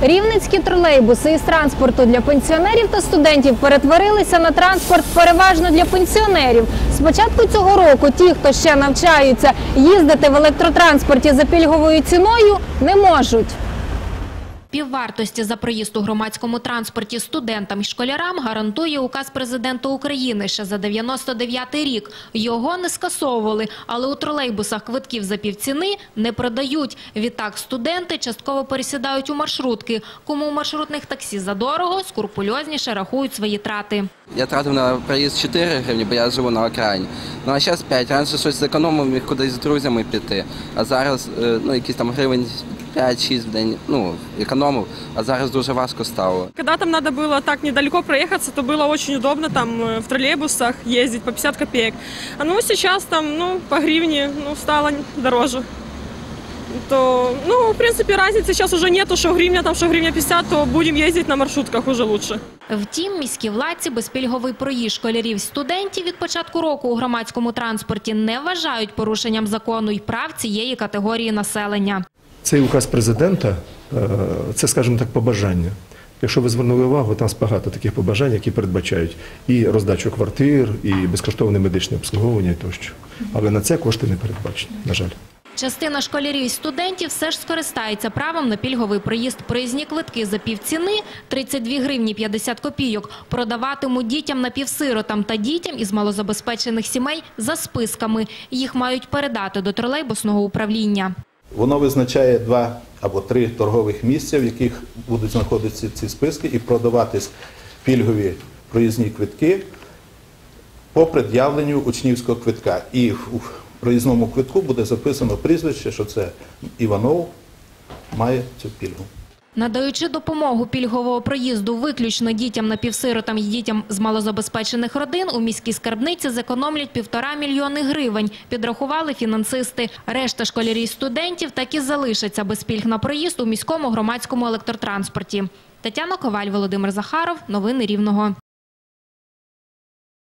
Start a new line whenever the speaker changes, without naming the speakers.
Рівненські тролейбуси із транспорту для пенсіонерів та студентів перетворилися на транспорт переважно для пенсіонерів. З початку цього року ті, хто ще навчаються їздити в електротранспорті за пільговою ціною, не можуть.
Піввартості за проїзд у громадському транспорті студентам і школярам гарантує указ президента України ще за 99-й рік. Його не скасовували, але у тролейбусах квитків за півціни не продають. Відтак студенти частково пересідають у маршрутки. Кому у маршрутних таксі задорого, скрупульозніше рахують свої трати.
Я тратив на проїзд 4 гривні, бо я живу на окраїні. Ну а зараз 5. Раніше щось зекономив, міг кудись з друзями піти. А зараз е, ну, якісь там гривень 5-6 в день ну, економив, а зараз дуже важко стало.
Когда там надо было так недалеко проехаться, то было очень удобно там э, в троллейбусах ездить по 50 копеек. А ну сейчас там, ну, по гривне, ну, стало дороже. То, ну, в принципе, разницы сейчас уже нету, что гривня там, что гривня 50, то будем ездить на маршрутках уже лучше.
Втім, міські владці безпільговий проїзд школярів і студентів від початку року у громадському транспорті не вважають порушенням закону і прав цієї категорії населення.
Цей указ президента е, це, скажімо так, побажання. Якщо ви звернули увагу, там багато таких побажань, які передбачають і роздачу квартир, і безкоштовне медичне обслуговування тощо. Але на це кошти не передбачені, на жаль.
Частина школярів і студентів все ж скористається правом на пільговий проїзд. Проїзні квитки за півціни – 32 гривні 50 копійок. Продаватимуть дітям напівсиротам та дітям із малозабезпечених сімей за списками. Їх мають передати до тролейбусного управління.
Воно визначає два або три торгових місця, в яких будуть знаходитися ці списки, і продаватись пільгові проїзні квитки по пред'явленню учнівського квитка. І в проїзному квитку буде записано прізвище, що це Іванов має цю пільгу.
Надаючи допомогу пільгового проїзду виключно дітям напівсиротам і дітям з малозабезпечених родин, у міській скарбниці зекономлять півтора мільйони гривень, підрахували фінансисти. Решта школярів студентів так і залишаться без пільг на проїзд у міському громадському електротранспорті. Тетяна Коваль, Володимир Захаров. Новини Рівного.